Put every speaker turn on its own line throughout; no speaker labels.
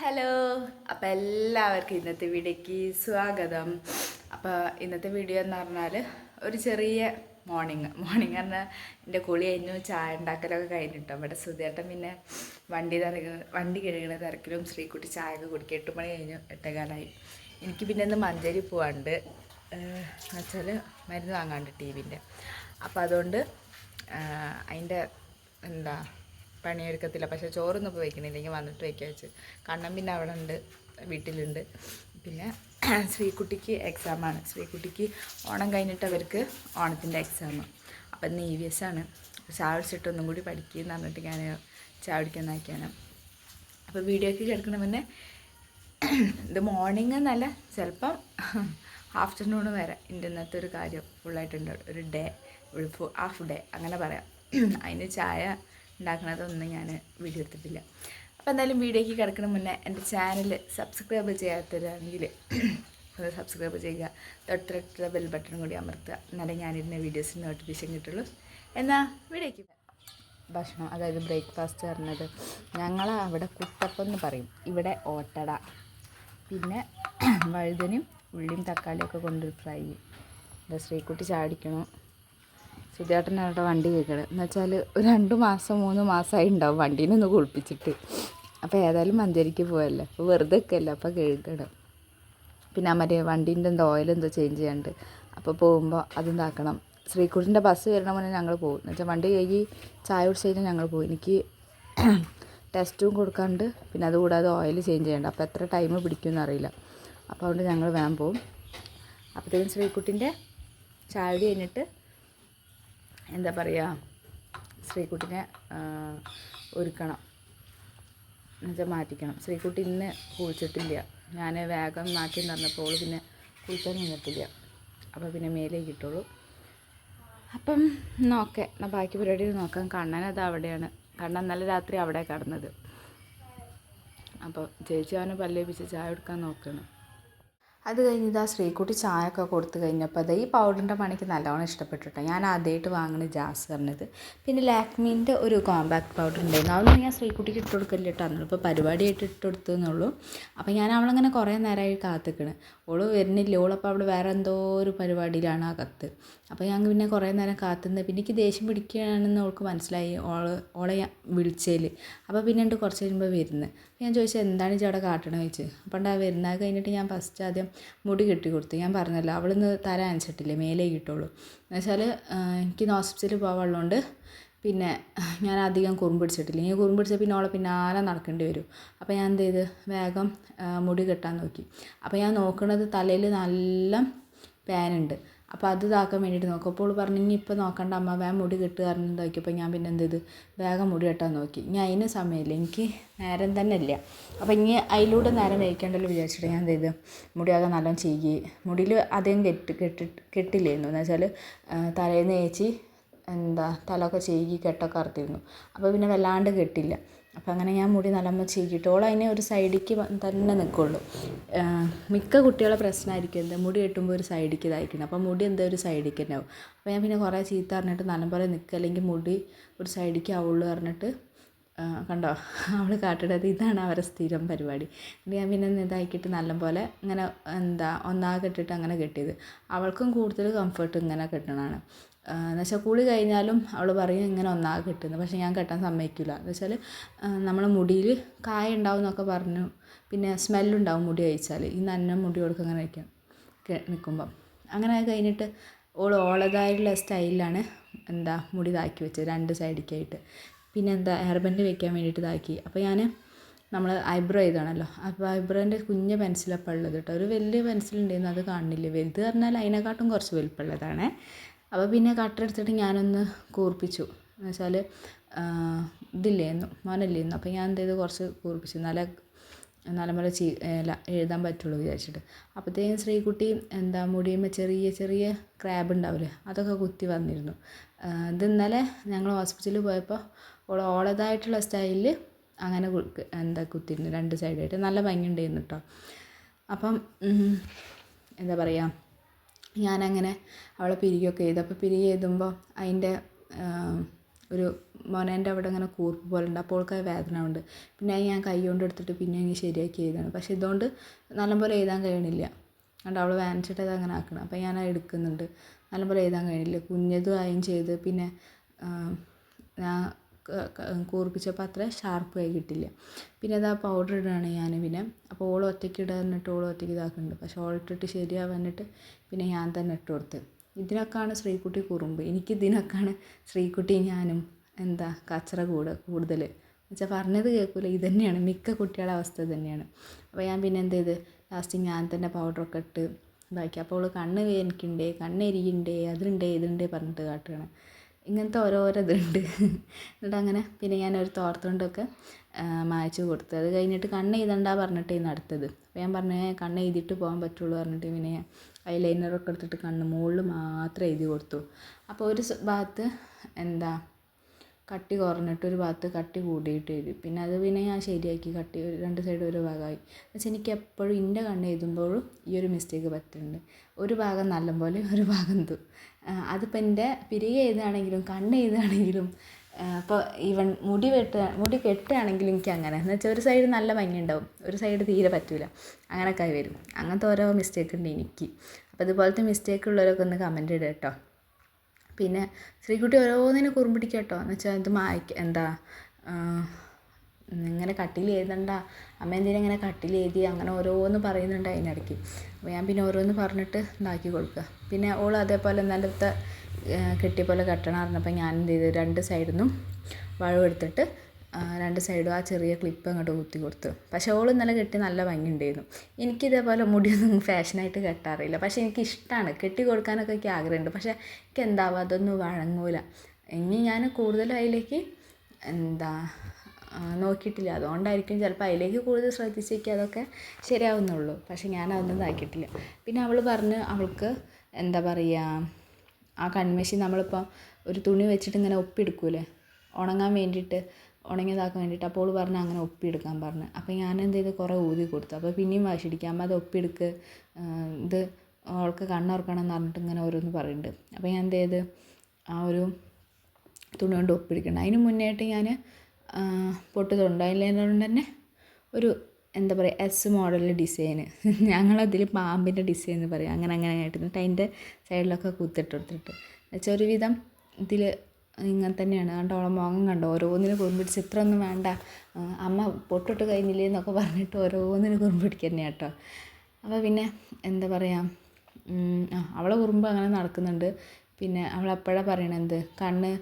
Hello. അപ്പോൾ എല്ലാവർക്കും ഇന്നത്തെ വീഡിയോയ്ക്ക് സ്വാഗതം. അപ്പോൾ ഇന്നത്തെ വീഡിയോ എന്ന് പറഞ്ഞാൽ ഒരു ചെറിയ മോർണിംഗ് മോർണിംഗ് പറഞ്ഞാൽ എന്റെ കുളി കഴിഞ്ഞു ചായ ഉണ്ടാക്കലൊക്കെ കഴിഞ്ഞിട്ടോ. ഇവിടെ സുധേട്ടൻ പിന്നെ വണ്ടി തിരക വണ്ടി കഴുകുന്ന തിരക്കിലും ശ്രീകുട്ടി ചായ ഒക്കെ കുടിക്കുക എട്ട് മണി കഴിഞ്ഞു എട്ടേകാലായി. എനിക്ക് പിന്നെ ഇന്ന് മഞ്ചേരി പോവാണ്ട് എന്നുവെച്ചാൽ മരുന്ന് വാങ്ങാണ്ട് ടി വിന്റെ അപ്പോൾ അതുകൊണ്ട് അതിന്റെ എന്താ പണിയെടുക്കത്തില്ല. പക്ഷേ ചോറൊന്നും ഇപ്പോൾ വയ്ക്കുന്നില്ലെങ്കിൽ വന്നിട്ട് വയ്ക്കുക വെച്ച്. കണ്ണൻ പിന്നെ അവിടെ ഉണ്ട് വീട്ടിലുണ്ട്. പിന്നെ ശ്രീകുട്ടിക്ക് എക്സാമാണ് ശ്രീകുട്ടിക്ക് ഓണം കഴിഞ്ഞിട്ട് അവർക്ക് ഓണത്തിന്റെ എക്സാം അപ്പം ഇന്ന് ഇ വി എസ് ആണ്. കൂടി ഒന്നും കൂടി പഠിക്കുമെന്ന് പറഞ്ഞിട്ട് ഞാൻ ചായ കുടിക്കുന്നതാക്കിയാണ് അപ്പോൾ വീഡിയോക്ക് കിടക്കുന്ന മുന്നേ ഇത് മോർണിംഗ് എന്നല്ല ചിലപ്പം ആഫ്റ്റർനൂൺ വരെ എന്റെ ഇന്നത്തെ ഒരു കാര്യം ഫുള്ളായിട്ടുണ്ട് ഒരു ഡേ ഒരു ഹാഫ് ഡേ അങ്ങനെ പറയാം. അതിന് ചായ ഉണ്ടാക്കണതൊന്നും ഞാൻ വീഡിയോ എടുത്തിട്ടില്ല. അപ്പോൾ എന്തായാലും വീഡിയോയ്ക്ക് കിടക്കുന്ന മുന്നേ എന്റെ ചാനൽ സബ്സ്ക്രൈബ് ചെയ്യാത്തവരാണെങ്കിൽ ഒന്ന് സബ്സ്ക്രൈബ് ചെയ്യുക. തൊട്ടടുത്തുള്ള ബെൽ ബട്ടൺ കൂടി അമർത്തുക. എന്നാലേ ഞാനിരുന്ന വീഡിയോസിന് നോട്ടിഫിക്കേഷൻ കിട്ടുള്ളൂ. എന്നാൽ വീഡിയോയ്ക്ക് ഭക്ഷണം അതായത് ബ്രേക്ക്ഫാസ്റ്റ് പറഞ്ഞത്. ഞങ്ങൾ അവിടെ കുട്ടപ്പം എന്ന് പറയും. ഇവിടെ ഓട്ടട. പിന്നെ വഴുതനും ഉള്ളിയും തക്കാളിയൊക്കെ കൊണ്ട് ഫ്രൈ. ശ്രീക്കുട്ടി ചാടിക്കണം. സുധേട്ടനായിട്ട് വണ്ടി കേൾക്കണത് എന്ന് വെച്ചാൽ ഒരു രണ്ട് മാസം മൂന്ന് മാസമായി ഉണ്ടാവും വണ്ടീനെ ഒന്ന് കുളിപ്പിച്ചിട്ട്. അപ്പോൾ ഏതായാലും മഞ്ചേരിക്ക് പോയല്ലേ അപ്പോൾ വെറുതെ നിൽക്കല്ലേ അപ്പോൾ കേൾക്കണം. പിന്നെ മറ്റേ വണ്ടീന്റെ ഓയിൽ എന്തോ ചേഞ്ച് ചെയ്യാണ്ട്. അപ്പോൾ പോകുമ്പോൾ അതുണ്ടാക്കണം. ശ്രീകുട്ടിന്റെ ബസ് വരണ മുന്നേ ഞങ്ങൾ പോകും. എന്ന് വെച്ചാൽ വണ്ടി കഴുകി ചായ കുടിച്ച് കഴിഞ്ഞാൽ ഞങ്ങൾ പോകും. എനിക്ക് ടെസ്റ്റും കൊടുക്കാണ്ട്. പിന്നെ അതുകൂടാതെ ഓയിൽ ചേഞ്ച് ചെയ്യണ്ട. അപ്പോൾ എത്ര ടൈം പിടിക്കുമെന്ന് അറിയില്ല. അപ്പോൾ അതുകൊണ്ട് ഞങ്ങൾ വേഗം പോകും. അപ്പോഴത്തേക്കും ശ്രീകുട്ടിന്റെ ചായ കഴിഞ്ഞിട്ട് എന്താ പറയുക ശ്രീകുട്ടിനെ ഒരുക്കണം. എന്നുവെച്ചാൽ മാറ്റിക്കണം. ശ്രീകുട്ടി ഇന്ന് കുളിച്ചിട്ടില്ല ഞാൻ വേഗം മാറ്റി നടന്നപ്പോൾ പിന്നെ കുളിക്കാൻ നിന്നിട്ടില്ല. അപ്പോൾ പിന്നെ മേലേ കിട്ടുള്ളൂ അപ്പം നോക്കെ. എന്നാൽ ബാക്കി പരിപാടി നോക്കാം. കണ്ണൻ അത് അവിടെയാണ്. കണ്ണൻ നല്ല രാത്രി അവിടെ കടന്നത്. അപ്പോൾ ചേച്ചി അവനെ പല്ലേപ്പിച്ച് ചായ എടുക്കാൻ നോക്കണം. അത് കഴിഞ്ഞ് ഇതാ ശ്രീകുട്ടി ചായ ഒക്കെ കൊടുത്തു കഴിഞ്ഞപ്പോൾ അത് ഈ പൗഡറിന്റെ പണിക്ക് നല്ലോണം ഇഷ്ടപ്പെട്ടിട്ടോ. ഞാൻ ആദ്യമായിട്ട് വാങ്ങുന്ന ജാസ് പറഞ്ഞത്. പിന്നെ ലാക്മീന്റെ ഒരു കോമ്പാക്ട് പൗഡർ ഉണ്ടായിരുന്നു. അതൊന്നും ഞാൻ ശ്രീകുട്ടിക്ക് ഇട്ട് കൊടുക്കില്ല കേട്ടോ. അന്നിപ്പോൾ പരിപാടിയായിട്ട് ഇട്ട് കൊടുത്തു എന്നുള്ളൂ. അപ്പോൾ ഞാൻ അവളങ്ങനെ കുറേ നേരമായി കാത്തിക്കണ്. ഓൾ വരുന്നില്ല. ഓളപ്പോൾ അവിടെ വേറെ എന്തോ ഒരു പരിപാടിയിലാണ് ആ കത്ത്. അപ്പോൾ ഞാൻ പിന്നെ കുറേ നേരം കാത്തുനിന്ന് പിന്നെ എനിക്ക് ദേഷ്യം പിടിക്കുകയാണെന്ന് അവൾക്ക് മനസ്സിലായി. ഓൾ ഓളെ വിളിച്ചതിൽ അപ്പോൾ പിന്നെ ഉണ്ട് കുറച്ച് കഴിയുമ്പോൾ വരുന്നത് ഞാൻ ചോദിച്ചത് എന്താണ് ഈ അവിടെ കാട്ടണമെന്ന് ചോദിച്ചു. അപ്പോൾ ആ വരുന്നത്? കഴിഞ്ഞിട്ട് ഞാൻ ഫസ്റ്റ് ആദ്യം മുടി കെട്ടി കൊടുത്തു. ഞാൻ പറഞ്ഞല്ലോ അവളൊന്ന് തല അനച്ചിട്ടില്ലേ മേലേ കിട്ടുള്ളൂ. എന്നുവെച്ചാൽ എനിക്ക് ഹോസ്പിറ്റലിൽ പോകാനുള്ളതുകൊണ്ട് പിന്നെ ഞാൻ അധികം കുറുമ്പിടിച്ചിട്ടില്ല ഇനി കുറുമ്പിടിച്ച പിന്നെ അവളെ പിന്നാലെ നടക്കേണ്ടി വരും. അപ്പോൾ ഞാൻ എന്ത് ചെയ്ത്? വേഗം മുടി കെട്ടാൻ നോക്കി. അപ്പോൾ ഞാൻ നോക്കുന്നത് തലയിൽ നല്ല പാനുണ്ട് അപ്പോൾ അത് ഇതാക്കാൻ വേണ്ടിയിട്ട് നോക്കും. അപ്പോൾ പറഞ്ഞു ഇനി ഇപ്പോൾ നോക്കണ്ട അമ്മ വേഗം മുടി കിട്ടുക പറഞ്ഞു നോക്കിയപ്പോൾ ഞാൻ പിന്നെ എന്ത് ചെയ്ത് വേഗം മുടി കെട്ടാൻ നോക്കി. ഇനി അതിന് സമയമില്ല എനിക്ക് നേരം തന്നെ ഇല്ല. അപ്പോൾ ഇനി അതിലൂടെ നേരം വയ്ക്കേണ്ടല്ലോ വിചാരിച്ചിട്ട് ഞാൻ എന്ത് ചെയ്ത് മുടിയാകെ നല്ലോണം ചെയ്യി മുടിയിൽ അധികം കെട്ട് കെട്ടി കെട്ടില്ലായിരുന്നു. എന്ന് വെച്ചാൽ തലേന്ന് ഏച്ചി എന്താ തലയൊക്കെ ചെയ്യി കെട്ടൊക്കെ അറുത്തിരുന്നു. അപ്പോൾ പിന്നെ വല്ലാണ്ട് കെട്ടില്ല. അപ്പോൾ അങ്ങനെ ഞാൻ മുടി നല്ലമ്മ ചീകിയിട്ട് ഓൾ അതിനെ ഒരു സൈഡിലേക്ക് തന്നെ നിൽക്കുള്ളൂ മിക്ക കുട്ടികളെ പ്രശ്നമായിരിക്കും എന്താ മുടി കെട്ടുമ്പോൾ ഒരു സൈഡിലേക്ക് ഇതായിരിക്കണം അപ്പം മുടി എന്താ ഒരു സൈഡിലേക്ക് തന്നെ ആവും. അപ്പോൾ ഞാൻ പിന്നെ കുറേ ചീത്ത പറഞ്ഞിട്ട് നല്ലപോലെ നിൽക്കുക അല്ലെങ്കിൽ മുടി ഒരു സൈഡിലേക്ക് ആവുള്ളൂ പറഞ്ഞിട്ട് കണ്ടോ? അവൾ കാട്ടിടത് ഇതാണ് അവരെ സ്ഥിരം പരിപാടി. ഞാൻ പിന്നെ ഇതാക്കിയിട്ട് നല്ലപോലെ ഇങ്ങനെ എന്താ ഒന്നാകെ കെട്ടിട്ട് അങ്ങനെ കെട്ടിയത്. അവൾക്കും കൂടുതൽ കംഫർട്ട് ഇങ്ങനെ കെട്ടണതാണ്. എന്ന് വെച്ചാൽ കുളി കഴിഞ്ഞാലും അവൾ പറയും ഇങ്ങനെ ഒന്നാകെ കെട്ടുന്നത് പക്ഷേ ഞാൻ കെട്ടാൻ സമ്മതിക്കില്ല എന്ന് വെച്ചാൽ നമ്മളെ മുടിയിൽ കായ ഉണ്ടാവും എന്നൊക്കെ പറഞ്ഞു. പിന്നെ സ്മെല്ലുണ്ടാവും മുടി കഴിച്ചാൽ ഈ നന്ന മുടി കൊടുക്കുക അങ്ങനെ വയ്ക്കാം നിൽക്കുമ്പം അങ്ങനെ കഴിഞ്ഞിട്ട് ഓൾ ഓളതായിട്ടുള്ള സ്റ്റൈലിലാണ് എന്താ മുടി ഇതാക്കി വെച്ചത് രണ്ട് സൈഡിലേക്കായിട്ട് പിന്നെ എന്താ ഹെയർ വെക്കാൻ വേണ്ടിയിട്ട് ഇതാക്കി. അപ്പോൾ ഞാൻ നമ്മൾ ഐബ്രോ ചെയ്താണല്ലോ അപ്പോൾ ഐബ്രോന്റെ കുഞ്ഞ് പെൻസിലപ്പം ഉള്ളത് കേട്ടോ. ഒരു വലിയ പെൻസിൽ ഉണ്ടായിരുന്നു അത് കാണുന്നില്ല വലുത് പറഞ്ഞാൽ അതിനെക്കാട്ടും കുറച്ച് വലുപ്പമുള്ളതാണ്. അപ്പോൾ പിന്നെ കട്ടർ എടുത്തിട്ട് ഞാനൊന്ന് കൂർപ്പിച്ചു. എന്ന് വെച്ചാൽ ഇതില്ലായിരുന്നു മോനല്ലായിരുന്നു അപ്പോൾ ഞാൻ എന്ത് ചെയ്തു കുറച്ച് കൂർപ്പിച്ചു. എന്നാലേ നല്ലപോലെ ചീ അല്ല എഴുതാൻ പറ്റുള്ളൂ വിചാരിച്ചിട്ട്. അപ്പോഴത്തേക്കും ശ്രീകുട്ടി എന്താ മുടിയുമ്പോൾ ചെറിയ ചെറിയ ക്രാബ് ഉണ്ടാവില്ലേ അതൊക്കെ കുത്തി വന്നിരുന്നു. ഇത് ഇന്നലെ ഞങ്ങൾ ഹോസ്പിറ്റലിൽ പോയപ്പോൾ ഓൾ ഓളതായിട്ടുള്ള സ്റ്റൈലിൽ അങ്ങനെ എന്താ കുത്തിയിരുന്നു രണ്ട് സൈഡായിട്ട് നല്ല ഭംഗി ഉണ്ടായിരുന്നു കേട്ടോ അപ്പം എന്താ പറയുക ഞാനങ്ങനെ അവളെ പിരികൊക്കെ ചെയ്തു. അപ്പോൾ പിരികെ എഴുതുമ്പോൾ അതിന്റെ ഒരു മൊനേന്റെ അവിടെ ഇങ്ങനെ കൂർപ്പ് പോലെ ഉണ്ട് അപ്പോൾ അവൾക്ക് വേദന ഉണ്ട്. പിന്നെ അത് ഞാൻ കൈ കൊണ്ട് എടുത്തിട്ട് പിന്നെ അങ്ങ് ശരിയാക്കി എഴുതാണ് പക്ഷേ ഇതുകൊണ്ട് നല്ലപോലെ എഴുതാൻ കഴിയണില്ല. അതുകൊണ്ട് അവൾ വാങ്ങിച്ചിട്ട് അത് അങ്ങനെ ആക്കണം. അപ്പോൾ ഞാൻ അത് എടുക്കുന്നുണ്ട്. നല്ലപോലെ എഴുതാൻ കഴിയണില്ല. കുഞ്ഞതും ആയും ചെയ്ത് പിന്നെ ഞാൻ കൂർപ്പിച്ചപ്പോൾ അത്ര ഷാർപ്പായി കിട്ടില്ല. പിന്നെ അത് ആ പൗഡർ ഇടുകയാണ് ഞാൻ പിന്നെ. അപ്പോൾ ഓൾ ഒറ്റയ്ക്ക് ഇടുക എന്നിട്ട് ഓൾ ഒറ്റയ്ക്ക് ഇതാക്കുന്നുണ്ട്. പക്ഷേ ഓൾ ഇട്ടിട്ട് ശരിയാവാനിട്ട് പിന്നെ ഞാൻ തന്നെ ഇട്ട് കൊടുത്ത്. ഇതിനൊക്കെയാണ് ശ്രീക്കുട്ടി കുറുമ്പ്. എനിക്ക് ഇതിനൊക്കെയാണ് ശ്രീക്കുട്ടി ഞാനും എന്താ കച്ചറ കൂട് കൂടുതൽ. എന്നുവെച്ചാൽ പറഞ്ഞത് കേൾക്കില്ല ഇത് തന്നെയാണ്. മിക്ക കുട്ടികളുടെ അവസ്ഥ തന്നെയാണ്. അപ്പോൾ ഞാൻ പിന്നെ എന്ത് ചെയ്ത്? ലാസ്റ്റ് ഞാൻ തന്നെ പൗഡറൊക്കെ ഇട്ട് ഇതാക്കി. അപ്പോൾ അവൾ കണ്ണ് വേദനിക്കുന്നുണ്ടേ കണ്ണ് എരിയുണ്ടേ അതിലുണ്ടേ ഇതിലുണ്ടേ പറഞ്ഞിട്ട് കാട്ടുകയാണ്. ഇങ്ങനത്തെ ഓരോരോ ഇതുണ്ട്. എന്നിട്ട് അങ്ങനെ പിന്നെ ഞാൻ ഒരു തോർത്തുകൊണ്ടൊക്കെ മായ്ച്ച് കൊടുത്തു. അത് കഴിഞ്ഞിട്ട് കണ്ണ് എഴുതണ്ട പറഞ്ഞിട്ടായിരുന്നു അടുത്തത്. അപ്പോൾ ഞാൻ പറഞ്ഞു കണ്ണ് എഴുതിയിട്ട് പോകാൻ പറ്റുള്ളൂ പറഞ്ഞിട്ട് പിന്നെ ഐ ലൈനറൊക്കെ എടുത്തിട്ട് കണ്ണ് മുകളിൽ മാത്രം എഴുതി കൊടുത്തു. അപ്പോൾ ഒരു ഭാഗത്ത് എന്താ കട്ടി കുറഞ്ഞിട്ട് ഒരു ഭാഗത്ത് കട്ടി കൂടിയിട്ട് എഴുതി. പിന്നെ അത് പിന്നെ ഞാൻ ശരിയാക്കി കട്ടി രണ്ട് സൈഡ് ഒരു ഭാഗമായി. പക്ഷെ എനിക്ക് എപ്പോഴും എന്റെ കണ്ണ് എഴുതുമ്പോഴും ഈ ഒരു മിസ്റ്റേക്ക് പറ്റുന്നുണ്ട്. ഒരു ഭാഗം നല്ല പോലെ ഒരു ഭാഗം അതിപ്പോൾ എന്റെ പിരിക എഴുതുകയാണെങ്കിലും കണ്ണ് എഴുതുകയാണെങ്കിലും ഇപ്പോൾ ഈവൻ മുടി വെട്ടുക മുടി കെട്ടുകയാണെങ്കിലും എനിക്ക് അങ്ങനെ. എന്ന് വെച്ചാൽ ഒരു സൈഡ് നല്ല ഭംഗിയുണ്ടാവും ഒരു സൈഡ് തീരെ പറ്റില്ല അങ്ങനെയൊക്കെ ആയി വരും. അങ്ങനത്തെ ഓരോ മിസ്റ്റേക്ക് ഉണ്ട് എനിക്ക്. അപ്പോൾ ഇതുപോലത്തെ മിസ്റ്റേക്ക് ഉള്ളവരൊക്കെ ഒന്ന് കമന്റ് ഇടുക കേട്ടോ. പിന്നെ ശ്രീകുട്ടി ഓരോന്നിനും കുറുമ്പിടിക്കുക കേട്ടോ. എന്ന് വെച്ചാൽ ഇത് മായ്ക്ക എന്താ ഇങ്ങനെ കട്ടിൽ എഴുതണ്ട. അമ്മ എന്തിനാ ഇങ്ങനെ കട്ടിൽ എഴുതി അങ്ങനെ ഓരോന്ന് പറയുന്നുണ്ട് അതിനിടയ്ക്ക്. അപ്പോൾ ഞാൻ പിന്നെ ഓരോന്ന് പറഞ്ഞിട്ട് ഇതാക്കി കൊടുക്കുക. പിന്നെ ഓൾ അതേപോലെ നിലത്തെ കെട്ടിയ പോലെ കെട്ടണം പറഞ്ഞപ്പോൾ ഞാൻ എന്ത് ചെയ്തു? രണ്ട് സൈഡിൽ നിന്നും വളവെടുത്തിട്ട് രണ്ട് സൈഡും ആ ചെറിയ ക്ലിപ്പ് അങ്ങോട്ട് കുത്തി കൊടുത്തു. പക്ഷേ ഓൾ ഇന്നലെ കെട്ടി നല്ല ഭംഗിയുണ്ടായിരുന്നു എനിക്ക് ഇതേപോലെ മുടിയൊന്നും ഫാഷനായിട്ട് കെട്ടാറില്ല. പക്ഷേ എനിക്ക് ഇഷ്ടമാണ് കെട്ടി കൊടുക്കാനൊക്കെ എനിക്ക് ആഗ്രഹമുണ്ട്. പക്ഷേ എനിക്ക് എന്താവും? അതൊന്നും വഴങ്ങൂല. ഇനി ഞാൻ കൂടുതലും അതിലേക്ക് എന്താ നോക്കിയിട്ടില്ല. അതുകൊണ്ടായിരിക്കും ചിലപ്പോൾ അതിലേക്ക് കൂടുതൽ ശ്രദ്ധിച്ചേക്ക് അതൊക്കെ ശരിയാവുന്നുള്ളൂ. പക്ഷേ ഞാൻ അതൊന്നും ഇതാക്കിയിട്ടില്ല. പിന്നെ അവൾ പറഞ്ഞ് അവൾക്ക് എന്താ പറയുക ആ കൺമഷി നമ്മളിപ്പോൾ ഒരു തുണി വെച്ചിട്ട് ഇങ്ങനെ ഒപ്പിയെടുക്കൂലേ ഉണങ്ങാൻ വേണ്ടിയിട്ട് ഉണങ്ങിയതാക്കാൻ വേണ്ടിയിട്ട്. അപ്പോൾ അവൾ പറഞ്ഞു അങ്ങനെ ഒപ്പിയെടുക്കാൻ പറഞ്ഞു. അപ്പോൾ ഞാൻ എന്ത് ചെയ്ത്? കുറേ ഊതി കൊടുത്തു. അപ്പോൾ പിന്നെയും വാശി പിടിക്കുക അമ്മ അത് ഒപ്പിയെടുക്ക് ഇത് അവൾക്ക് കണ്ണുറക്കണം എന്ന് പറഞ്ഞിട്ട് ഇങ്ങനെ ഓരോന്ന് പറയുന്നുണ്ട് അപ്പോൾ ഞാൻ എന്ത് ചെയ്ത്? ആ ഒരു തുണി കൊണ്ട് ഒപ്പിയെടുക്കണം അതിന് മുന്നേയായിട്ട് ഞാൻ പൊട്ട് തൊണ്ട തന്നെ ഒരു എന്താ പറയുക എസ് മോഡൽ ഡിസൈന് ഞങ്ങളതിൽ പാമ്പിന്റെ ഡിസൈൻ എന്ന് പറയും. അങ്ങനെ അങ്ങനെ ആയിട്ട് അതിന്റെ സൈഡിലൊക്കെ കുത്തിട്ട് കൊടുത്തിട്ട്. എന്നുവെച്ചാൽ ഒരുവിധം ഇതിൽ ഇങ്ങനെ തന്നെയാണ്. കണ്ടോ അവളെ മുഖം കണ്ടോ? ഓരോന്നിനും കുറുമ്പിടിച്ച് ഇത്ര ഒന്നും വേണ്ട അമ്മ പൊട്ടിട്ട് കഴിഞ്ഞില്ലേ എന്നൊക്കെ പറഞ്ഞിട്ട് ഓരോന്നിനും കുറുമ്പിടിക്കുക തന്നെയാണ് കേട്ടോ. അപ്പോൾ പിന്നെ എന്താ പറയുക അവളെ കുറുമ്പ് അങ്ങനെ നടക്കുന്നുണ്ട്. പിന്നെ അവളെപ്പോഴാണ് പറയണത്? കണ്ണ്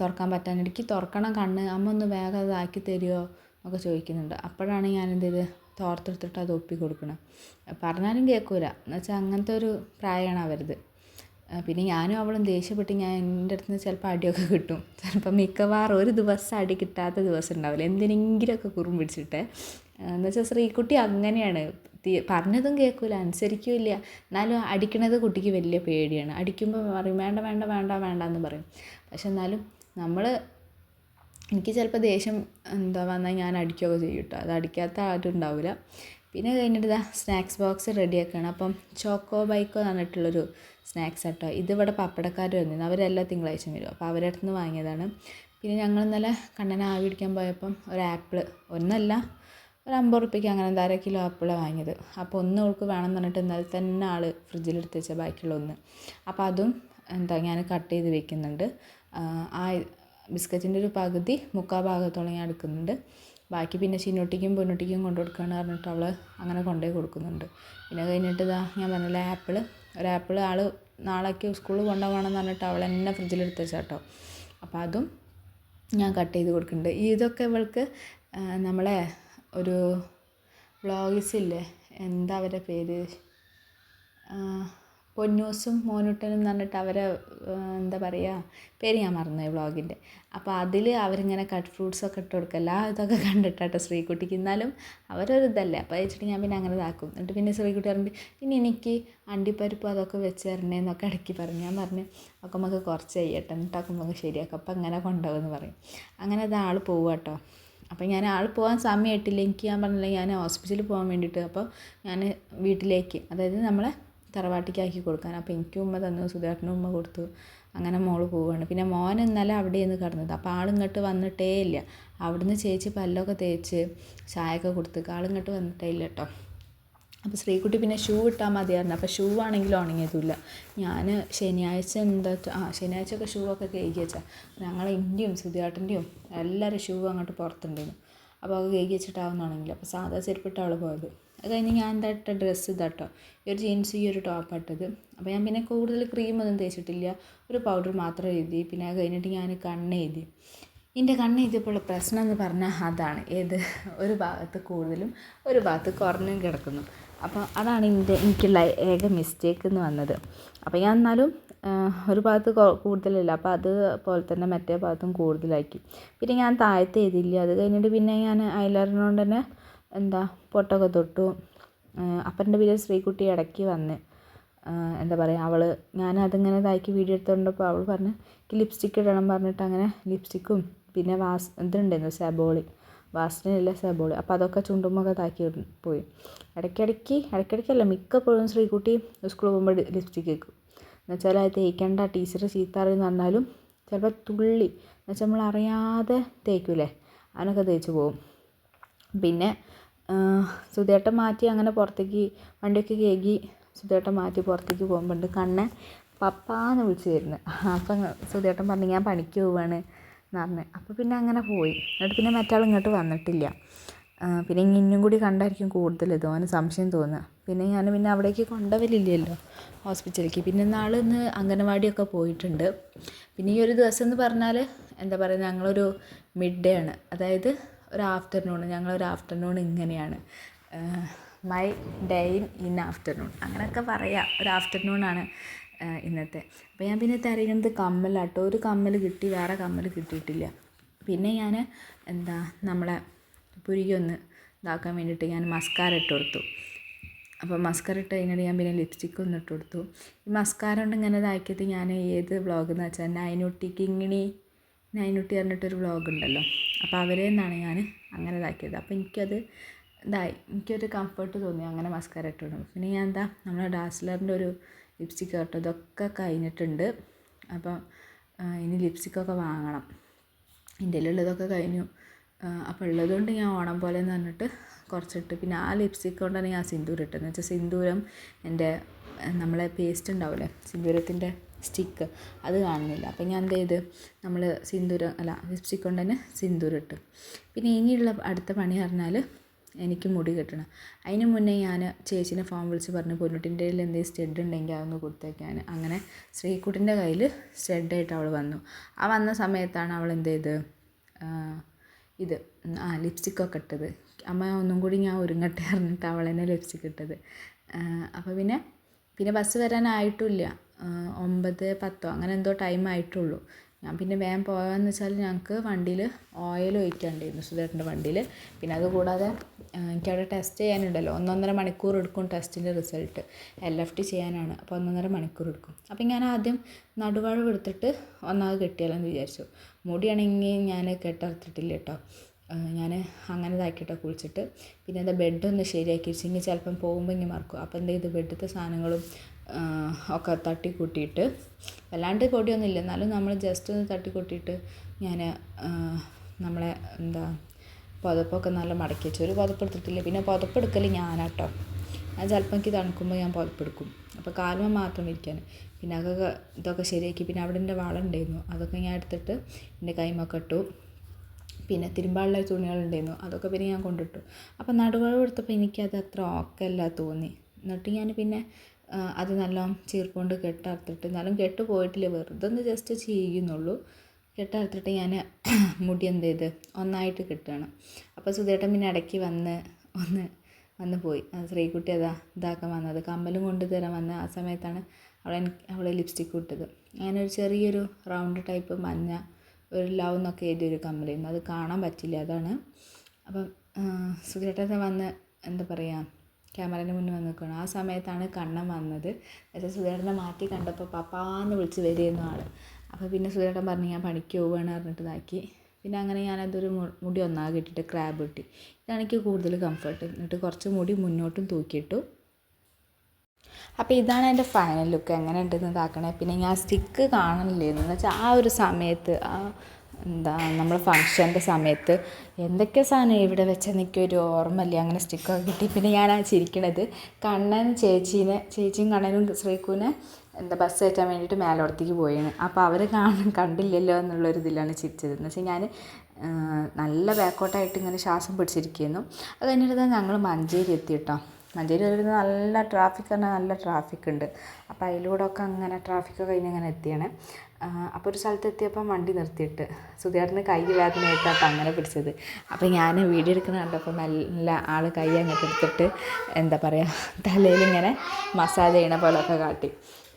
തുറക്കാൻ ഇടയ്ക്ക് തുറക്കണം കണ്ണ്. അമ്മ ഒന്ന് വേഗം ആക്കി തരുമോ എന്നൊക്കെ ചോദിക്കുന്നുണ്ട്. അപ്പോഴാണ് ഞാൻ എന്ത് ചെയ്ത് തോർത്തെടുത്തിട്ട് അത് ഒപ്പി കൊടുക്കണം. പറഞ്ഞാലും കേൾക്കില്ല എന്നുവെച്ചാൽ അങ്ങനത്തെ ഒരു പ്രായമാണ് അവരത്. പിന്നെ ഞാനും അവളും ദേഷ്യപ്പെട്ട് ഞാൻ എന്റെ അടുത്ത് നിന്ന് ചിലപ്പോൾ അടിയൊക്കെ കിട്ടും. ചിലപ്പോൾ മിക്കവാറും ഒരു ദിവസം അടി കിട്ടാത്ത ദിവസം ഉണ്ടാവില്ല. എന്തിനെങ്കിലുമൊക്കെ കുറും പിടിച്ചിട്ട്. എന്ന് വെച്ചാൽ ശ്രീക്കുട്ടി അങ്ങനെയാണ്. പറഞ്ഞതും കേൾക്കില്ല അനുസരിക്കില്ല എന്നാലും അടിക്കണത് കുട്ടിക്ക് വലിയ പേടിയാണ്. അടിക്കുമ്പോൾ പറയും വേണ്ട വേണ്ട വേണ്ട വേണ്ട എന്ന് പറയും. പക്ഷെ എന്നാലും നമ്മൾ എനിക്ക് ചിലപ്പോൾ ദേഷ്യം എന്താ വന്നാൽ ഞാൻ അടിക്കുകയൊക്കെ ചെയ്യും കേട്ടോ അത് അടിക്കാത്ത ആരും ഉണ്ടാവില്ല പിന്നെ കഴിഞ്ഞിട്ട് ഇതാ സ്നാക്സ് ബോക്സ് റെഡിയാക്കുകയാണ് അപ്പം ചോക്കോ ബൈക്കോ എന്ന് സ്നാക്സ് കേട്ടോ ഇതിവിടെ പപ്പടക്കാർ വന്നിരുന്നു. അവരെല്ലാ തിങ്കളാഴ്ചയും വരും. അപ്പോൾ അവരുടെ അടുത്ത് നിന്ന് വാങ്ങിയതാണ്. പിന്നെ ഞങ്ങൾ ഇന്നലെ കണ്ണനെ ആവി പിടിക്കാൻ പോയപ്പം ഒരു ആപ്പിൾ ഒന്നല്ല ഒരു അമ്പത് റുപ്യയ്ക്ക് അങ്ങനെ എന്താ അര കിലോ ആപ്പിൾ വാങ്ങിയത്. അപ്പോൾ ഒന്ന് അവൾക്ക് വേണം എന്ന് പറഞ്ഞിട്ട് ഇന്നലെ തന്നെ ആൾ ഫ്രിഡ്ജിലെടുത്ത് വെച്ച ബാക്കിയുള്ള ഒന്ന്. അപ്പോൾ അതും എന്താ ഞാൻ കട്ട് ചെയ്ത് വെക്കുന്നുണ്ട്. ആ ബിസ്ക്കറ്റിന്റെ ഒരു പകുതി മുക്കാൽ ഭാഗത്തോളം ഞാൻ എടുക്കുന്നുണ്ട്. ബാക്കി പിന്നെ ചിന്നൊട്ടിക്കും പൊന്നൊട്ടിക്കും കൊണ്ടു കൊടുക്കുകയെന്ന് പറഞ്ഞിട്ട് അവൾ അങ്ങനെ കൊണ്ടുപോയി കൊടുക്കുന്നുണ്ട്. പിന്നെ കഴിഞ്ഞിട്ട് ഇതാ ഞാൻ പറഞ്ഞില്ല ആപ്പിൾ ഒരു ആപ്പിൾ ആൾ നാളേക്ക് സ്കൂളിൽ കൊണ്ടുപോകണമെന്ന് പറഞ്ഞിട്ട് അവൾ എന്നെ ഫ്രിഡ്ജിലെടുത്ത് വെച്ചാട്ടോ. അപ്പോൾ അതും ഞാൻ കട്ട് ചെയ്ത് കൊടുക്കുന്നുണ്ട്. ഇതൊക്കെ ഇവൾക്ക് നമ്മളെ ഒരു വ്ളോഗിസില്ലേ എന്താ അവരുടെ പേര്? പൊന്നൂസും മോനുട്ടനും എന്ന് പറഞ്ഞിട്ട് അവരെ എന്താ പറയുക പേര് ഞാൻ മറന്നുപോയി വ്ളോഗിന്റെ. അപ്പോൾ അതിൽ അവരിങ്ങനെ കട്ട് ഫ്രൂട്ട്സൊക്കെ ഇട്ട് കൊടുക്കല്ല ഇതൊക്കെ കണ്ടിട്ടാട്ടോ ശ്രീകുട്ടിക്ക്. എന്നാലും അവരൊരു ഇതല്ലേ. അപ്പോൾ വെച്ചിട്ട് ഞാൻ പിന്നെ അങ്ങനെ ഇതാക്കും. എന്നിട്ട് പിന്നെ ശ്രീകുട്ടി പറഞ്ഞു പിന്നെ എനിക്ക് അണ്ടിപ്പരിപ്പ് അതൊക്കെ വെച്ച് തരണേ എന്നൊക്കെ ഇടയ്ക്ക് പറഞ്ഞു. ഞാൻ പറഞ്ഞു ഒക്കെ നമുക്ക് കുറച്ച് ചെയ്യട്ടെ. എന്നിട്ടൊക്കെ നമുക്ക് ശരിയാക്കും. അപ്പം അങ്ങനെ കൊണ്ടുപോകുമെന്ന് പറയും. അങ്ങനെ അത് ആൾ പോവുക കേട്ടോ അപ്പോൾ ഞാൻ ആൾ പോകാൻ സമയമായിട്ടില്ല എനിക്ക് ഞാൻ പറഞ്ഞില്ല ഞാൻ ഹോസ്പിറ്റലിൽ പോകാൻ വേണ്ടിയിട്ട്. അപ്പോൾ ഞാൻ വീട്ടിലേക്ക് അതായത് നമ്മളെ തറവാട്ടിലേക്ക് ആക്കി കൊടുക്കാൻ. അപ്പോൾ എനിക്കും ഉമ്മ തന്നു സുധേട്ടനും ഉമ്മ കൊടുത്തു. അങ്ങനെ മോൾ പോവുകയാണ് പിന്നെ മോൻ ഇന്നലെ നിന്ന് കിടന്നത്. അപ്പോൾ ആളിങ്ങോട്ട് വന്നിട്ടേ ഇല്ല. അവിടുന്ന് ചേച്ചി പല്ലൊക്കെ തേച്ച് ചായയൊക്കെ കൊടുത്ത്. ആളിങ്ങോട്ട് വന്നിട്ടേ ഇല്ല കേട്ടോ അപ്പോൾ ശ്രീകുട്ടി പിന്നെ ഷൂ ഇട്ടാൽ മതിയായിരുന്നു. അപ്പോൾ ഷൂ ആണെങ്കിലും ഉണങ്ങിയതുമില്ല. ഞാൻ ശനിയാഴ്ച എന്താ ആ ശനിയാഴ്ച ഒക്കെ ഷൂ ഒക്കെ കഴുകി വെച്ചാൽ ഞങ്ങൾ എന്റെയും സുധിയാട്ടന്റെയും എല്ലാവരും ഷൂ അങ്ങോട്ട് പുറത്തുണ്ടായിരുന്നു. അപ്പോൾ അത് കഴുകി വെച്ചിട്ടാവുന്നാണെങ്കിൽ അപ്പോൾ സാധാ ചെരുപ്പിട്ടാണ് അവൾ പോയത്. അത് കഴിഞ്ഞ് ഞാൻ എന്താ ഇട്ട ഡ്രസ്സ് ഇതാട്ടോ ഈ ഒരു ജീൻസ് ഈ ഒരു ടോപ്പ് ഇട്ടത്. അപ്പോൾ ഞാൻ പിന്നെ കൂടുതൽ ക്രീം ഒന്നും തേച്ചിട്ടില്ല. ഒരു പൗഡർ മാത്രം എഴുതി. പിന്നെ അത് കഴിഞ്ഞിട്ട് ഞാൻ കണ്ണ് എഴുതി. എന്റെ കണ്ണ് എഴുതിയപ്പോഴുള്ള പ്രശ്നം എന്ന് പറഞ്ഞാൽ അതാണ്. ഏത്? ഒരു ഭാഗത്ത് കൂടുതലും ഒരു ഭാഗത്ത് കുറഞ്ഞും കിടക്കുന്നു. അപ്പോൾ അതാണ് എന്റെ എനിക്കുള്ള ഏക മിസ്റ്റേക്ക് എന്ന് വന്നത്. അപ്പോൾ ഞാൻ എന്നാലും ഒരു ഭാഗത്ത് കൂടുതലല്ല. അപ്പോൾ അതുപോലെ തന്നെ മറ്റേ ഭാഗത്തും കൂടുതലാക്കി. പിന്നെ ഞാൻ താഴത്തെ എഴുതിയില്ല. അത് കഴിഞ്ഞിട്ട് പിന്നെ ഞാൻ അയലറിനോണ്ട് തന്നെ എന്താ പൊട്ടൊക്കെ തൊട്ടു. അപ്പന്റെ പേര് ശ്രീകുട്ടി ഇടയ്ക്ക് വന്ന് എന്താ പറയുക അവൾ ഞാൻ അതിങ്ങനെ ഇതാക്കി വീഡിയോ എടുത്തുകൊണ്ടപ്പോൾ അവൾ പറഞ്ഞ് ലിപ്സ്റ്റിക്ക് ഇടണം പറഞ്ഞിട്ട് അങ്ങനെ ലിപ്സ്റ്റിക്കും പിന്നെ വാസ് ഇതുണ്ടായിരുന്നു സെബോളി. വാസ്റ്റിനല്ല സെബോളി. അപ്പോൾ അതൊക്കെ ചുണ്ടുമൊക്കെ ഇതാക്കി പോയി. ഇടയ്ക്കിടയ്ക്ക് ഇടയ്ക്കിടയ്ക്കല്ല മിക്കപ്പോഴും ശ്രീകുട്ടി സ്കൂളിൽ പോകുമ്പോൾ ലിപ്സ്റ്റിക്ക് വെക്കും എന്നുവെച്ചാൽ അത് തേക്കേണ്ട ടീച്ചർ ചീത്ത എന്ന് പറഞ്ഞാലും ചിലപ്പോൾ തുള്ളി. എന്നുവെച്ചാൽ നമ്മൾ അറിയാതെ തേക്കൂലേ അതിനൊക്കെ തേച്ച് പോകും. പിന്നെ സുധേട്ടൻ മാറ്റി അങ്ങനെ പുറത്തേക്ക് വണ്ടിയൊക്കെ കഴുകി സുധേട്ടൻ മാറ്റി പുറത്തേക്ക് പോകുമ്പോണ്ട്. കണ്ണെ പപ്പാന്ന് വിളിച്ച് വരുന്നു. അപ്പം സുധേട്ടൻ പറഞ്ഞു ഞാൻ പണിക്ക് പോവാണ്. എന്ന് പറഞ്ഞ്. അപ്പോൾ പിന്നെ അങ്ങനെ പോയി. എന്നിട്ട് പിന്നെ മറ്റാൾ ഇങ്ങോട്ട് വന്നിട്ടില്ല. പിന്നെ ഇന്നും കൂടി കണ്ടായിരിക്കും കൂടുതൽ ഇത്. സംശയം തോന്നുക. പിന്നെ ഞാൻ പിന്നെ അവിടേക്ക് കൊണ്ടുപോകലില്ലല്ലോ ഹോസ്പിറ്റലിലേക്ക്. പിന്നെ നാൾ ഇന്ന് അംഗനവാടിയൊക്കെ പോയിട്ടുണ്ട്. പിന്നെ ഈ ഒരു ദിവസം എന്ന് പറഞ്ഞാൽ എന്താ പറയുക ഞങ്ങളൊരു മിഡ് ഡേ ആണ്. അതായത് ഒരു ആഫ്റ്റർനൂൺ ഞങ്ങളൊരു ആഫ്റ്റർനൂൺ ഇങ്ങനെയാണ്. മൈ ഡേ ഇൻ ആഫ്റ്റർനൂൺ അങ്ങനെയൊക്കെ പറയാം. ഒരു ആഫ്റ്റർനൂണാണ് ഇന്നത്തെ. അപ്പോൾ ഞാൻ പിന്നെ തിരയുന്നത് കമ്മലാട്ടോ. ഒരു കമ്മൽ കിട്ടി വേറെ കമ്മൽ കിട്ടിയിട്ടില്ല. പിന്നെ ഞാൻ എന്താ നമ്മളെ പുരികൊന്ന് ഇതാക്കാൻ വേണ്ടിയിട്ട് ഞാൻ മസ്കാര ഇട്ട് കൊടുത്തു. അപ്പോൾ മസ്കാര ഇട്ട് കഴിഞ്ഞിട്ട് ഞാൻ പിന്നെ ലിപ്സ്റ്റിക്ക് ഒന്ന് ഇട്ട് കൊടുത്തു. ഈ മസ്കാര കൊണ്ട് ഇങ്ങനെ ഇതാക്കിയത് ഞാൻ ഏത് വ്ളോഗെന്ന് വെച്ചാൽ നൈനുട്ടി കിങ്ങിണി നൈനുട്ടി പറഞ്ഞിട്ടൊരു വ്ളോഗ് ഉണ്ടല്ലോ അപ്പോൾ അവരെ നിന്നാണ് ഞാൻ അങ്ങനെ ഇതാക്കിയത്. അപ്പോൾ എനിക്കത് ഇതായി. എനിക്കൊരു കംഫർട്ട് തോന്നി അങ്ങനെ മസ്കാര ഇട്ട് പിന്നെ ഞാൻ എന്താ നമ്മുടെ ഡാസ്ലറിന്റെ ഒരു ലിപ്സ്റ്റിക്ക് കേട്ടോ ഇതൊക്കെ കഴിഞ്ഞിട്ടുണ്ട്. അപ്പം ഇനി ലിപ്സ്റ്റിക്കൊക്കെ വാങ്ങണം. എന്റെ ഉള്ളതൊക്കെ കഴിഞ്ഞു അപ്പോൾ ഉള്ളതുകൊണ്ട് ഞാൻ ഓണം പോലെ എന്ന് പറഞ്ഞിട്ട് കുറച്ചിട്ട്. പിന്നെ ആ ലിപ്സ്റ്റിക് കൊണ്ടാണ് ഞാൻ സിന്ദൂരം ഇട്ടതെന്ന് വെച്ചാൽ സിന്ദൂരം എന്റെ നമ്മളെ പേസ്റ്റ് ഉണ്ടാവില്ലേ? സിന്ദൂരത്തിന്റെ സ്റ്റിക്ക് അത് കാണുന്നില്ല. അപ്പം ഞാൻ എന്ത് ചെയ്ത്? നമ്മൾ സിന്ദൂരം അല്ല ലിപ്സ്റ്റിക് കൊണ്ട് തന്നെ സിന്ദൂരം ഇട്ടു. പിന്നെ ഇനിയുള്ള അടുത്ത പണി പറഞ്ഞാൽ എനിക്ക് മുടി കെട്ടണം. അതിന് മുന്നേ ഞാൻ ചേച്ചീനെ ഫോൺ വിളിച്ച് പറഞ്ഞു പൊന്നുട്ടിന്റെ കയ്യിൽ എന്തെങ്കിലും സ്റ്റെഡ് ഉണ്ടെങ്കിൽ അതൊന്ന് കൊടുത്തേക്കാൻ അങ്ങനെ ശ്രീക്കുട്ടിന്റെ കയ്യിൽ സ്റ്റെഡായിട്ട് അവൾ വന്നു. ആ വന്ന സമയത്താണ് അവൾ എന്ത് ചെയ്ത്? ഇത് ആ ലിപ്സ്റ്റിക്കൊക്കെ ഇട്ടത്. അമ്മ ഒന്നും കൂടി ഞാൻ ഒരുങ്ങട്ടെ പറഞ്ഞിട്ട് അവൾ തന്നെ ലിപ്സ്റ്റിക്ക് ഇട്ടത്. അപ്പോൾ പിന്നെ പിന്നെ ബസ് വരാനായിട്ടില്ല ഒമ്പത് പത്തോ അങ്ങനെ എന്തോ ടൈം ആയിട്ടുള്ളൂ. ഞാൻ പിന്നെ വേഗം പോകാമെന്ന് വെച്ചാൽ ഞങ്ങൾക്ക് വണ്ടിയിൽ ഓയിൽ ഒഴിക്കണ്ടായിരുന്നു സുധേട്ടന്റെ വണ്ടിയിൽ പിന്നെ അതുകൂടാതെ എനിക്കവിടെ ടെസ്റ്റ് ചെയ്യാനുണ്ടല്ലോ. ഒന്നൊന്നര മണിക്കൂർ എടുക്കും ടെസ്റ്റിന്റെ റിസൾട്ട് എൽ എഫ് ടി ചെയ്യാനാണ്. അപ്പോൾ ഒന്നൊന്നര മണിക്കൂർ എടുക്കും. അപ്പോൾ ഞാൻ ആദ്യം നടുവഴവ് എടുത്തിട്ട് ഒന്നാമത് കെട്ടിയാലോ എന്ന് വിചാരിച്ചു. മുടിയാണെങ്കിൽ ഞാൻ കെട്ടർത്തിട്ടില്ല കേട്ടോ ഞാൻ അങ്ങനെ ഇതാക്കിയിട്ടോ കുളിച്ചിട്ട്. പിന്നെ എന്താ ഒന്ന് ശരിയാക്കി വെച്ചെങ്കിൽ ചിലപ്പം പോകുമ്പോൾ ഇങ്ങനെ മറക്കും. അപ്പോൾ എന്ത് ചെയ്ത് ബെഡത്തെ സാധനങ്ങളും ഒക്കെ തട്ടിക്കൂട്ടിയിട്ട്. വല്ലാണ്ട് പൊടിയൊന്നുമില്ല എന്നാലും നമ്മൾ ജസ്റ്റ് ഒന്ന് തട്ടിക്കൂട്ടിയിട്ട് ഞാൻ നമ്മളെ എന്താ പുതപ്പൊക്കെ നല്ല മടക്കി വെച്ചു. ഒരു പുതപ്പ് എടുത്തിട്ടില്ല പിന്നെ പുതപ്പ് എടുക്കൽ ഞാനാട്ടോ. ഞാൻ ചിലപ്പോൾ എനിക്ക് തണുക്കുമ്പോൾ ഞാൻ പുതപ്പെടുക്കും. അപ്പോൾ കാലുമ മാത്രം ഇരിക്കാൻ പിന്നെ അതൊക്കെ ഇതൊക്കെ ശരിയാക്കി. പിന്നെ അവിടെ എന്റെ വളമുണ്ടായിരുന്നു അതൊക്കെ ഞാൻ എടുത്തിട്ട് എന്റെ കൈമൊക്കെ ഇട്ടു. പിന്നെ തിരുമ്പാനുള്ള തുണികളുണ്ടായിരുന്നു അതൊക്കെ പിന്നെ ഞാൻ കൊണ്ടിട്ടു. അപ്പോൾ നടുവളവ് എടുത്തപ്പോൾ എനിക്കത് അത്ര ഓക്കല്ല തോന്നി. എന്നിട്ട് ഞാൻ പിന്നെ അത് നല്ലോണം ചീർപ്പുകൊണ്ട് കെട്ടറുത്തിട്ട് എന്നാലും കെട്ട് പോയിട്ടില്ല വെറുതെ ഒന്ന് ജസ്റ്റ് ചെയ്യുന്നുള്ളൂ. കെട്ടറുത്തിട്ട് ഞാൻ മുടി എന്ത് ചെയ്ത് ഒന്നായിട്ട് കെട്ടുകയാണ് അപ്പോൾ സുധേട്ടൻ പിന്നെ ഇടയ്ക്ക് വന്ന് ഒന്ന് വന്ന് പോയി. ശ്രീകുട്ടി അതാ ഇതാക്കാൻ വന്നത്. കമ്മലും കൊണ്ട് തരാൻ വന്ന ആ സമയത്താണ് അവളെ അവൾ ലിപ്സ്റ്റിക്ക് ഇട്ടത്. അങ്ങനെ ഒരു ചെറിയൊരു റൗണ്ട് ടൈപ്പ് മഞ്ഞ ഒരു ലവ് എന്നൊക്കെ എഴുതിയൊരു കമ്മലായിരുന്നു. അത് കാണാൻ പറ്റില്ല അതാണ്. അപ്പം സുധേട്ടൻ വന്ന് എന്താ പറയുക ക്യാമറേന്റെ മുന്നിൽ വന്ന് ആ സമയത്താണ് കണ്ണൻ വന്നത്. എന്നുവെച്ചാൽ സുധേട്ടനെ മാറ്റി കണ്ടപ്പോൾ പപ്പാന്ന് വിളിച്ച് വരികയായിരുന്നു ആൾ അപ്പോൾ പിന്നെ സുധേട്ടൻ പറഞ്ഞു ഞാൻ പണിക്ക് പോവുകയാണ് പറഞ്ഞിട്ട് ഇതാക്കി. പിന്നെ അങ്ങനെ ഞാനതൊരു മുടി ഒന്നാകെ ഇട്ടിട്ട് ക്രാബ് കിട്ടി ഇതാണ് എനിക്ക് കൂടുതൽ കംഫർട്ട് എന്നിട്ട് കുറച്ച് മുടി മുന്നോട്ടും തൂക്കിയിട്ടു. അപ്പോൾ ഇതാണ് എന്റെ ഫൈനൽ ലുക്ക് എങ്ങനെ ഉണ്ടെന്ന് ഇതാക്കണേ. പിന്നെ ഞാൻ സ്റ്റിക്ക് കാണണില്ലായിരുന്നു എന്ന് വെച്ചാൽ ആ ഒരു സമയത്ത് ആ എന്താ നമ്മൾ ഫംഗ്ഷന്റെ സമയത്ത് എന്തൊക്കെ സാധനം ഇവിടെ വെച്ചാൽ എനിക്കൊരു ഓർമ്മയില്ല? അങ്ങനെ സ്റ്റിക്കൊക്കെ കിട്ടി. പിന്നെ ഞാൻ ആ ചിരിക്കണത്. കണ്ണൻ ചേച്ചീനെ ചേച്ചിയും കണ്ണനും ശ്രീക്കുവിനെ എന്താ ബസ് കയറ്റാൻ വേണ്ടിയിട്ട് മേലോടത്തേക്ക് പോയാണ് അപ്പോൾ അവർ കാണാൻ കണ്ടില്ലല്ലോ എന്നുള്ളൊരു ഇതിലാണ് ചിരിച്ചത്. എന്ന് വെച്ചാൽ ഞാൻ നല്ല ബാക്കോട്ടായിട്ട് ഇങ്ങനെ ശ്വാസം പിടിച്ചിരിക്കുന്നു. അത് കഴിഞ്ഞിട്ട് ഞങ്ങൾ മഞ്ചേരി എത്തി കേട്ടോ മഞ്ചേരി നല്ല ട്രാഫിക് പറഞ്ഞാൽ നല്ല ട്രാഫിക് ഉണ്ട്. അപ്പോൾ അതിലൂടെ ഒക്കെ അങ്ങനെ ട്രാഫിക് കഴിഞ്ഞ് അങ്ങനെ എത്തിയാണ്. അപ്പോൾ ഒരു സ്ഥലത്ത് എത്തിയപ്പം വണ്ടി നിർത്തിയിട്ട് സുധിയേട്ടന് കൈ വേദനയായിട്ട് അപ്പം അങ്ങനെ പിടിച്ചത്. അപ്പോൾ ഞാൻ വീഡിയോ എടുക്കുന്ന കണ്ടപ്പോൾ നല്ല ആൾ കൈ അങ്ങോട്ട് എടുത്തിട്ട് എന്താ പറയുക തലയിൽ ഇങ്ങനെ മസാജ് ചെയ്യണ പോലെയൊക്കെ കാട്ടി.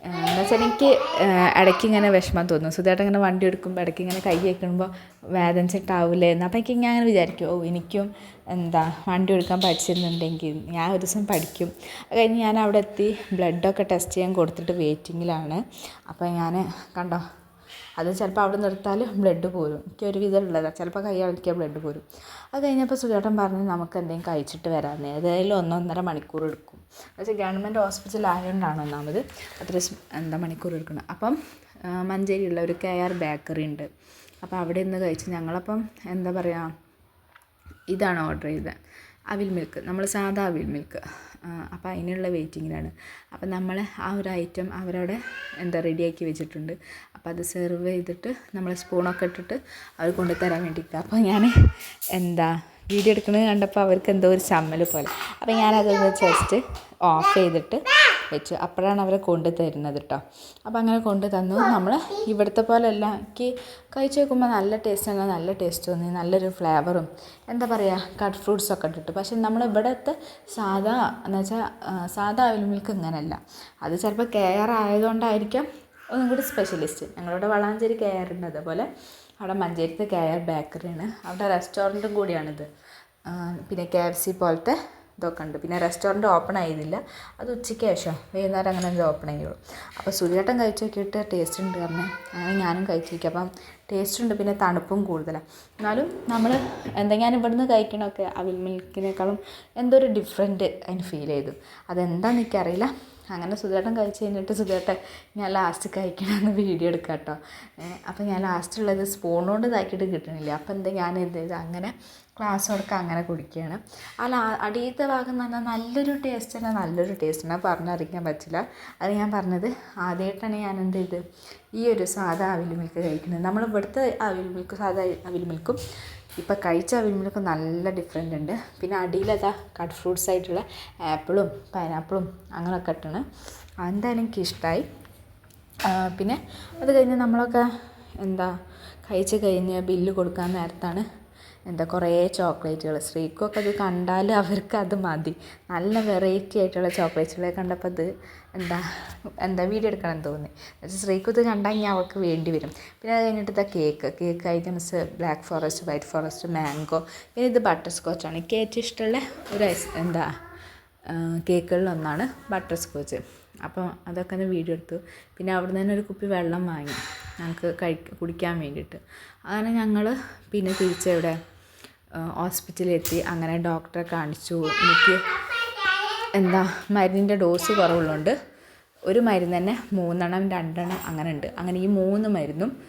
എന്ന് വെച്ചാൽ എനിക്ക് ഇടയ്ക്ക് ഇങ്ങനെ വിഷമം തോന്നും. സുധേട്ടൻ ഇങ്ങനെ വണ്ടി എടുക്കുമ്പോൾ ഇടയ്ക്ക് ഇങ്ങനെ കൈ വയ്ക്കുമ്പോൾ വേദനിച്ചിട്ടാവില്ലേ എന്ന്. അപ്പോൾ എനിക്ക് ഞാൻ വിചാരിക്കും ഓ എനിക്കും എന്താ വണ്ടി എടുക്കാൻ പഠിച്ചിരുന്നുണ്ടെങ്കിൽ ഞാൻ ഒരു ദിവസം പഠിക്കും. അത് കഴിഞ്ഞ് ഞാൻ അവിടെ എത്തി ബ്ലഡൊക്കെ ടെസ്റ്റ് ചെയ്യാൻ കൊടുത്തിട്ട് വെയിറ്റിങ്ങിലാണ് അപ്പോൾ ഞാൻ കണ്ടോ അത് ചിലപ്പോൾ അവിടെ നിർത്താൽ ബ്ലഡ് പോരും. എനിക്ക് ഒരു വിധം ഉള്ളതാണ് ചിലപ്പോൾ കൈ അളക്കിയാൽ ബ്ലഡ് പോരും. അത് കഴിഞ്ഞപ്പോൾ സുചേട്ടൻ പറഞ്ഞു നമുക്ക് എന്തെങ്കിലും കഴിച്ചിട്ട് വരാമെന്ന്. ഏതായാലും ഒന്നൊന്നര മണിക്കൂർ എടുക്കും. പക്ഷേ ഗവൺമെന്റ് ഹോസ്പിറ്റൽ ആയതുകൊണ്ടാണ് ഒന്നാമത് അത്ര എന്താ മണിക്കൂർ എടുക്കണം അപ്പം മഞ്ചേരിയുള്ള ഒരു കെ ആർ ബേക്കറി ഉണ്ട്. അപ്പോൾ അവിടെ നിന്ന് കഴിച്ച് ഞങ്ങളപ്പം എന്താ പറയുക ഇതാണ് ഓർഡർ ചെയ്തത്. അവിൽ മിൽക്ക് നമ്മൾ സാധാ അവിൽ മിൽക്ക്. അപ്പോൾ അതിനുള്ള വെയിറ്റിങ്ങിലാണ്. അപ്പോൾ നമ്മൾ ആ ഒരു ഐറ്റം അവരവിടെ എന്താ റെഡിയാക്കി വെച്ചിട്ടുണ്ട്. അപ്പോൾ അത് സെർവ് ചെയ്തിട്ട് നമ്മൾ സ്പൂണൊക്കെ ഇട്ടിട്ട് അവർ കൊണ്ടുതരാൻ വേണ്ടിയിട്ട്. അപ്പോൾ ഞാൻ എന്താ വീഡിയോ എടുക്കുന്നത് കണ്ടപ്പോൾ അവർക്ക് എന്തോ ഒരു ചമ്മൽ പോലെ. അപ്പോൾ ഞാനതൊന്ന് ജസ്റ്റ് ഓഫ് ചെയ്തിട്ട് വെച്ചു. അപ്പോഴാണ് അവരെ കൊണ്ട് തരുന്നത് കേട്ടോ അപ്പോൾ അങ്ങനെ കൊണ്ട് തന്നു. നമ്മൾ ഇവിടുത്തെ പോലെ അല്ല എനിക്ക് കഴിച്ച് നോക്കുമ്പോൾ നല്ല ടേസ്റ്റ് ആണ്. നല്ല ടേസ്റ്റ് തോന്നി. നല്ലൊരു ഫ്ലേവറും എന്താ പറയുക കട്ട് ഫ്രൂട്ട്സ് ഒക്കെ ഇട്ടിട്ട്. പക്ഷെ നമ്മൾ ഇവിടുത്തെ സാധാ എന്ന് വെച്ചാൽ സാധാ അവിൽ മിൽക്ക് ഇങ്ങനെയല്ല. അത് ചിലപ്പോൾ കെയർ ആയതുകൊണ്ടായിരിക്കാം ഒന്നും കൂടി സ്പെഷ്യലിസ്റ്റ് ഞങ്ങളുടെ വളാഞ്ചേരി കെയർ ഉണ്ട്. അതേപോലെ അവിടെ മഞ്ചേരിത്തെ കെയർ ബേക്കറിയാണ് അവിടെ റെസ്റ്റോറന്റും കൂടിയാണിത്. പിന്നെ കെ എഫ് സി പോലത്തെ ഇതൊക്കെ ഉണ്ട്. പിന്നെ റെസ്റ്റോറന്റ് ഓപ്പൺ ആയതില്ല. അത് ഉച്ചയ്ക്ക് ശേഷം വൈകുന്നേരം അങ്ങനെ ഓപ്പൺ ആയുള്ളൂ അപ്പോൾ സൂര്യേട്ടൻ കഴിച്ച് നോക്കിയിട്ട് ടേസ്റ്റ് ഉണ്ട് പറഞ്ഞ്. അങ്ങനെ ഞാനും കഴിച്ച് നോക്കി അപ്പം ടേസ്റ്റ് ഉണ്ട് പിന്നെ തണുപ്പും കൂടുതലാണ് എന്നാലും നമ്മൾ എന്താ ഞാൻ ഇവിടുന്ന് കഴിക്കണമൊക്കെ അവിൽ മിൽക്കിനേക്കാളും എന്തോ ഒരു ഡിഫറെന്റ് അതിന് ഫീൽ ചെയ്തു. അതെന്താണെന്ന് എനിക്കറിയില്ല. അങ്ങനെ സുധേട്ടൻ കഴിച്ച് കഴിഞ്ഞിട്ട് സുധേട്ടൻ ഞാൻ ലാസ്റ്റ് കഴിക്കണമെന്ന് വീഡിയോ എടുക്കാം കേട്ടോ അപ്പോൾ ഞാൻ ലാസ്റ്റുള്ളത് സ്പൂണുകൊണ്ട് ഇതാക്കിയിട്ട് കിട്ടണില്ല. അപ്പോൾ എന്താ ഞാൻ എന്ത് ചെയ്തു അങ്ങനെ ക്ലാസ് കൊടുക്കുക അങ്ങനെ കുടിക്കുകയാണ്. അല്ല അടിയത്തെ ഭാഗം എന്ന് പറഞ്ഞാൽ നല്ലൊരു ടേസ്റ്റ് തന്നെ നല്ലൊരു ടേസ്റ്റ് ആണ് പറഞ്ഞറിയിക്കാൻ പറ്റില്ല. അത് ഞാൻ പറഞ്ഞത് ആദ്യമായിട്ടാണ് ഞാൻ എന്ത് ചെയ്ത് ഈ ഒരു സാധാ അവിൽ മിൽക്ക് കഴിക്കുന്നത്. നമ്മൾ ഇവിടുത്തെ അവിൽ മിൽക്ക് സാധാ അവിൽ മിൽക്കും ഇപ്പം കഴിച്ച അവിൽ മിൽക്കും നല്ല ഡിഫറെന്റ് ഉണ്ട്. പിന്നെ അടിയിലതാ കട്ട് ഫ്രൂട്ട്സ് ആയിട്ടുള്ള ആപ്പിളും പൈനാപ്പിളും അങ്ങനെയൊക്കെ ഇട്ടാണ്. അതെന്തായാലും എനിക്ക് ഇഷ്ടമായി പിന്നെ അത് കഴിഞ്ഞ് നമ്മളൊക്കെ എന്താ കഴിച്ച് കഴിഞ്ഞ് ബില്ല് കൊടുക്കാൻ നേരത്താണ് എന്താ കുറേ ചോക്ലേറ്റുകൾ. സ്ത്രീക്കൊക്കെ അത് കണ്ടാൽ അവർക്ക് അത് മതി. നല്ല വെറൈറ്റി ആയിട്ടുള്ള ചോക്ലേറ്റുകളെ കണ്ടപ്പോൾ അത് എന്താ എന്താ വീഡിയോ എടുക്കണം തോന്നി. സ്ത്രീക്കും ഇത് കണ്ടാൽ ഇനി അവൾക്ക് വേണ്ടി വരും. പിന്നെ അത് കഴിഞ്ഞിട്ട് cake cake items black forest white forest mango പിന്നെ ഇത് ബട്ടർ സ്കോച്ചാണ് എനിക്ക് ഏറ്റവും ഇഷ്ടമുള്ള ഒരു ഐസ് എന്താ കേക്കുകളിലൊന്നാണ് ബട്ടർ സ്കോച്ച് അപ്പോൾ അതൊക്കെ ഒന്ന് വീഡിയോ എടുത്തു. പിന്നെ അവിടെ നിന്ന് തന്നെ ഒരു കുപ്പി വെള്ളം വാങ്ങി. ഞങ്ങൾക്ക് കഴി കുടിക്കാൻ വേണ്ടിയിട്ട്. അങ്ങനെ ഞങ്ങൾ പിന്നെ തിരിച്ചെവിടെ ഹോസ്പിറ്റലിലെത്തി. അങ്ങനെ ഡോക്ടറെ കാണിച്ചു. എനിക്ക് എന്താ മരുന്നിന്റെ ഡോസ് കുറവുള്ളതുകൊണ്ട് ഒരു മരുന്ന് തന്നെ മൂന്നെണ്ണം രണ്ടെണ്ണം അങ്ങനെ ഉണ്ട്. അങ്ങനെ ഈ മൂന്ന് മരുന്നും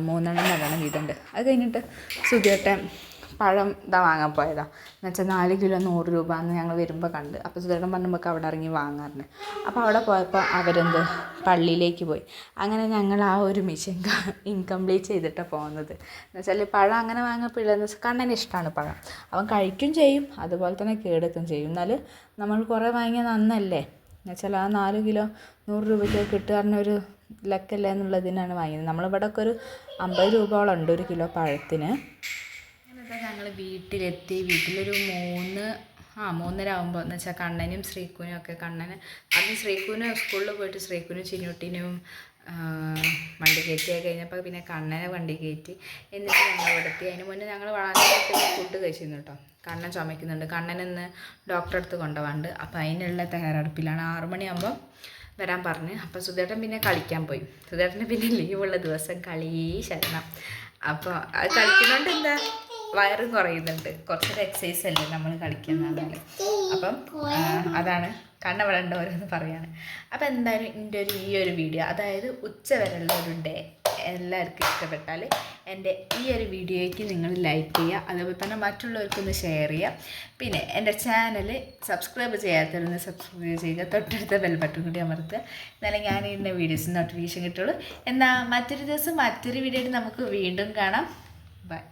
മൂന്നെണ്ണം രണ്ടെണ്ണം വീതമുണ്ട്. അത് കഴിഞ്ഞിട്ട് സുധിയേട്ടൻ പഴം ഇതാ വാങ്ങാൻ പോയതാണ് എന്ന് വെച്ചാൽ നാല് കിലോ നൂറ് രൂപ എന്ന് ഞങ്ങൾ വരുമ്പോൾ കണ്ട്. അപ്പോൾ സുധേട്ടൻ പറഞ്ഞു നമുക്ക് അവിടെ ഇറങ്ങി വാങ്ങാറുണ്ട് അപ്പോൾ അവിടെ പോയപ്പോൾ അവരെന്ത് പള്ളിയിലേക്ക് പോയി. അങ്ങനെ ഞങ്ങൾ ആ ഒരു മിഷൻ ഇൻകംപ്ലീറ്റ് ചെയ്തിട്ടാണ് പോകുന്നത് എന്ന് വെച്ചാൽ പഴം അങ്ങനെ വാങ്ങപ്പില്ലെന്ന് വെച്ചാൽ കണ്ണന് ഇഷ്ടമാണ് പഴം. അവൻ കഴിക്കും ചെയ്യും. അതുപോലെ തന്നെ കേടുക്കും ചെയ്യും. എന്നാൽ നമ്മൾ കുറേ വാങ്ങിയ നന്നല്ലേ? എന്നുവെച്ചാൽ ആ നാല് കിലോ നൂറ് രൂപയ്ക്ക് കിട്ടുക ഒരു ലക്കല്ലേ എന്നുള്ളതിനാണ് വാങ്ങിയത്. നമ്മളിവിടെ ഒക്കെ ഒരു അമ്പത് രൂപയോളം ഉണ്ട് ഒരു കിലോ പഴത്തിന്. അപ്പോൾ ഞങ്ങൾ വീട്ടിലെത്തി. വീട്ടിലൊരു മൂന്ന് ആ മൂന്നര ആകുമ്പോൾ എന്ന് വെച്ചാൽ കണ്ണനും ശ്രീക്കുനും ഒക്കെ കണ്ണന്. ആദ്യം ശ്രീക്കുന് സ്കൂളിൽ പോയിട്ട് ശ്രീക്കുനും ചിന്നുട്ടിനും വണ്ടി കയറ്റിയായി കഴിഞ്ഞപ്പോൾ പിന്നെ കണ്ണനെ വണ്ടി കയറ്റി. എന്നിട്ട് ഞങ്ങൾ ഇവിടെ എത്തി അതിന് മുന്നേ ഞങ്ങൾ വളരെ ഫുഡ് കഴിച്ചിരുന്നു കേട്ടോ കണ്ണൻ ചുമയ്ക്കുന്നുണ്ട്. കണ്ണൻ ഇന്ന് ഡോക്ടറെ അടുത്ത് കൊണ്ടുപോകാണ്ട് അപ്പോൾ അതിനുള്ള തയ്യാറെടുപ്പിലാണ് ആറു മണിയാകുമ്പോൾ വരാൻ പറഞ്ഞ്. അപ്പോൾ സുധേട്ടൻ പിന്നെ കളിക്കാൻ പോയി. സുധേട്ടന് പിന്നെ ലീവുള്ള ദിവസം കളി ശരണം അപ്പോൾ അത് കളിക്കുന്നതുകൊണ്ട് എന്താ? വയറും കുറയുന്നുണ്ട്. കുറച്ചൊരു എക്സസൈസ് അല്ലേ നമ്മൾ കളിക്കുന്നതാണ് അപ്പം അതാണ്. കണ്ണവിടെ ഉണ്ട് ഓരോന്ന് പറയാണ്. അപ്പം എന്തായാലും എന്റെ ഒരു ഈ ഒരു വീഡിയോ അതായത് ഉച്ച വരെയുള്ള ഒരു ഡേ എല്ലാവർക്കും ഇഷ്ടപ്പെട്ടാൽ എന്റെ ഈ ഒരു വീഡിയോയ്ക്ക് നിങ്ങൾ ലൈക്ക് ചെയ്യുക. അതേപോലെ തന്നെ മറ്റുള്ളവർക്കൊന്ന് ഷെയർ ചെയ്യുക. പിന്നെ എന്റെ ചാനൽ സബ്സ്ക്രൈബ് ചെയ്യാത്തവരൊന്ന് സബ്സ്ക്രൈബ് ചെയ്യുക. തൊട്ടടുത്ത ബെൽ ബട്ടൺ കൂടി അമർത്തുക. എന്നാലേ ഞാൻ ഇന്ന വീഡിയോസ് നോട്ടിഫിക്കേഷൻ കിട്ടുള്ളൂ. എന്നാൽ മറ്റൊരു ദിവസം മറ്റൊരു വീഡിയോയിൽ നമുക്ക് വീണ്ടും കാണാം. ബൈ